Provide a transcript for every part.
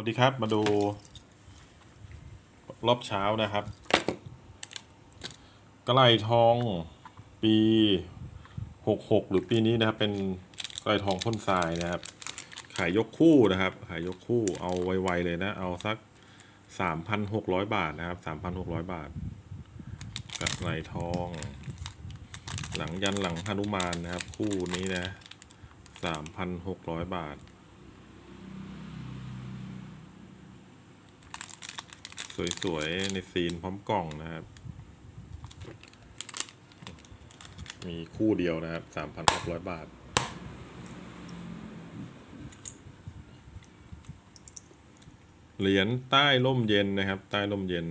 วัสดีครับมาดู รอบเช้านะครับ กระไหลทองปีหกหกหรือปีนี้นะครับ เป็นกระไหลทองพ่นทรายนะครับ ขายยกคู่นะครับ ขายยกคู่เอาไวๆเลยนะ เอาสักสามพันหกร้อยบาทนะครับสามพันหกร้อยบาท กระไหลทอง หลังยันหลังหนุมานนะครับ คู่นี้นะสามพันหกร้อยบาท สวย ๆ ในซีนพร้อมกล่องนะครับ มีคู่เดียวนะครับสามพันหกร้อยบาท เหรียญใต้ร่มเย็นนะครับ ใต้ร่มเย็น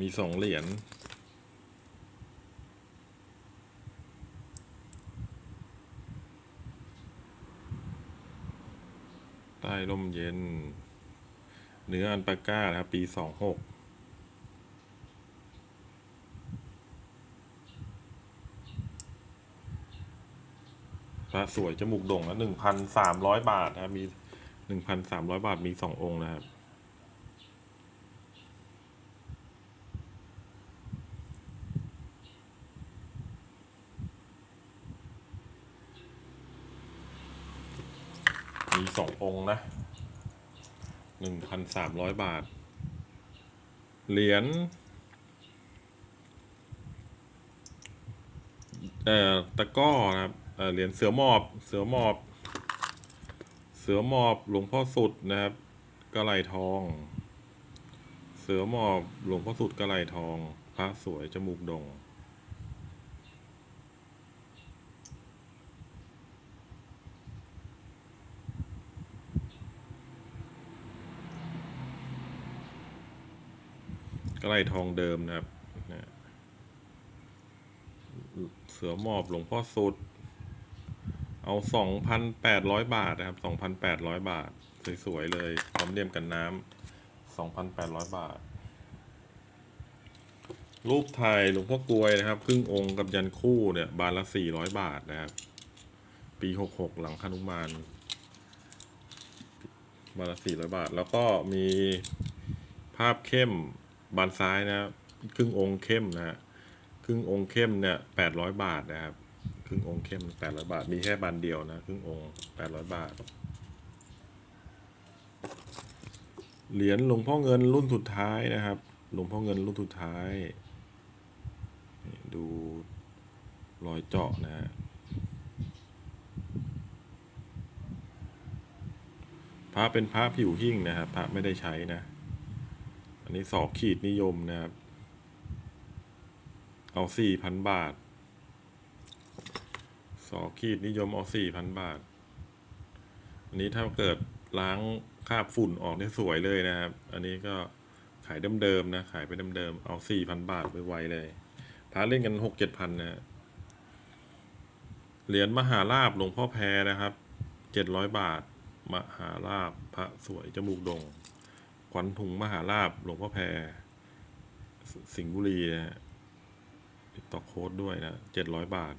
มีสองเหรียญใต้ร่มเย็น เนื้ออันปาก้านะครับ ปีสองหกพระสวยจมูกโด่งนะหนึ่งพันสามร้อยบาทนะครับ มีหนึ่งพันสามร้อยบาทมีสององค์นะครับมีสององค์นะ หนึ่งพันสามร้อยบาท เหรียญเอ่อตะก้อนะครับเเหรียญเสือหมอบ เสือหมอบ เสือหมอบหลวงพ่อสุดนะครับกระไหลทอง เสือหมอบหลวงพ่อสุดกระไหลทอง พระสวยจมูกด่ง กระไหลทองเดิมนะครับนะเสือหมอบหลวงพ่อสุด เอาสองพันแปดร้อยบาทนะครับสองพันแปดร้อยบาท สวย ๆ เลยพร้อมเลี่ยมกันน้ำสองพันแปดร้อยบาท รูปถ่ายหลวงพ่อกลวยนะครับ ครึ่งองค์กับยันคู่เนี่ย บานละสี่ร้อยบาทนะครับ ปีหกหกหลังคนุมานบานละสี่ร้อยบาท แล้วก็มีภาพเข้ม บานซ้ายนะครับครึ่งองค์เข้มนะฮะครึ่งองค์เข้มเนี่ยแปดร้อยบาทนะครับครึ่งองค์เข้มแปดร้อยบาท มีแค่บานเดียวนะครึ่งองค์แปดร้อยบาท เหรียญหลวงพ่อเงินรุ่นสุดท้ายนะครับ หลวงพ่อเงินรุ่นสุดท้าย ดูรอยเจาะนะฮะพระเป็นพระผิวหิ้งนะครับ พระไม่ได้ใช้นะ อันนี้สอขีดนิยมนะครับ เอาสี่พันบาทสอขีดนิยมเอาสี่พันบาท อันนี้ถ้าเกิดล้างคราบฝุ่นออกได้สวยเลยนะครับ อันนี้ก็ขายเดิมๆนะ ขายไปเดิมๆเอาสี่พันบาทไปไวเลยพาเล่นกันหกเจ็ดพันนะเหรียญมหาลาบหลวงพ่อแพรนะครับเจ็ดร้อยบาท มหาลาบพระสวยจมูกดง ขวัญถุงมหาลาบหลวงพ่อแพร สิงห์บุรีนะติดต่อโค้ดด้วยนะเจ็ดร้อยบาท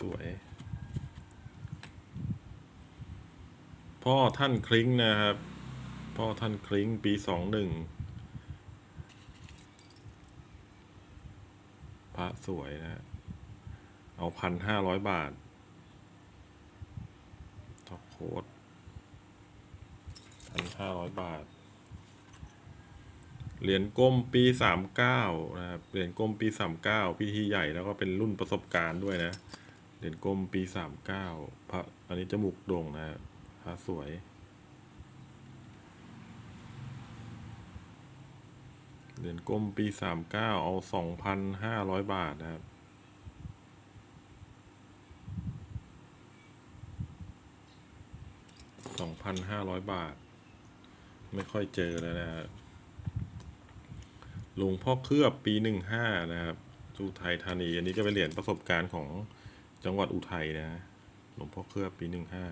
สวยๆ พ่อท่านคลิงนะครับ พ่อท่านคลิงปีสองหนึ่งพระสวยนะ เอาพันห้าร้อยบาทต่อโค้ด พัน ห้าร้อยบาท เหรียญก้มปีสามเก้านะครับ เหรียญก้มปีสามเก้าพิธีใหญ่แล้วก็เป็นรุ่นประสบการณ์ด้วยนะ เหรียญก้มปีสามเก้าพระอันนี้จมูกโด่งนะพระสวยเหรียญก้มปีสามเก้าเอาสองพันห้าร้อยบาทนะครับ สองพันห้าร้อยบาท ไม่ค่อยเจอแล้วนะฮะหลวงพ่อเคลือบปีหนึ่งห้านะครับสุไทยธานี อันนี้ก็เป็นเหรียญประสบการณ์ของจังหวัดอุทัยนะหลวงพ่อเคลือบปีหนึ่งห้า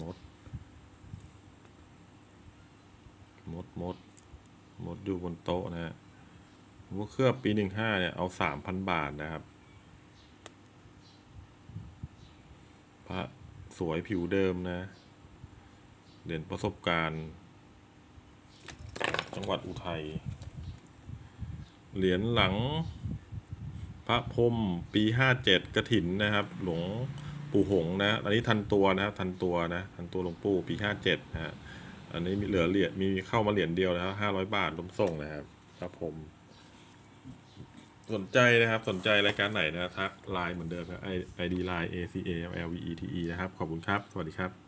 มดมดมดมดอยู่บนโต๊ะนะฮะหลวงพ่อเคลือบปีหนึ่งห้าเนี่ย เอาสามพันบาทนะครับ พระสวยผิวเดิมนะเหรียญประสบการณ์ จังหวัดอุทัย เหรียญหลัง พระพรมปีห้าเจ็ดกระถินนะครับ หลวงปู่หงนะ อันนี้ทันตัวนะครับ ทันตัวนะ ทันตัวหลวงปู่ปีห้าเจ็ดนะฮะ อันนี้มีเหลือเหรียญมีเข้ามาเหรียญเดียวนะครับห้าร้อยบาทรวมส่งนะครับครับผม สนใจนะครับ สนใจรายการไหนนะทักไลน์เหมือนเดิมครับไอดีไลน์ A C A L V E T E นะครับ ขอบคุณครับ สวัสดีครับ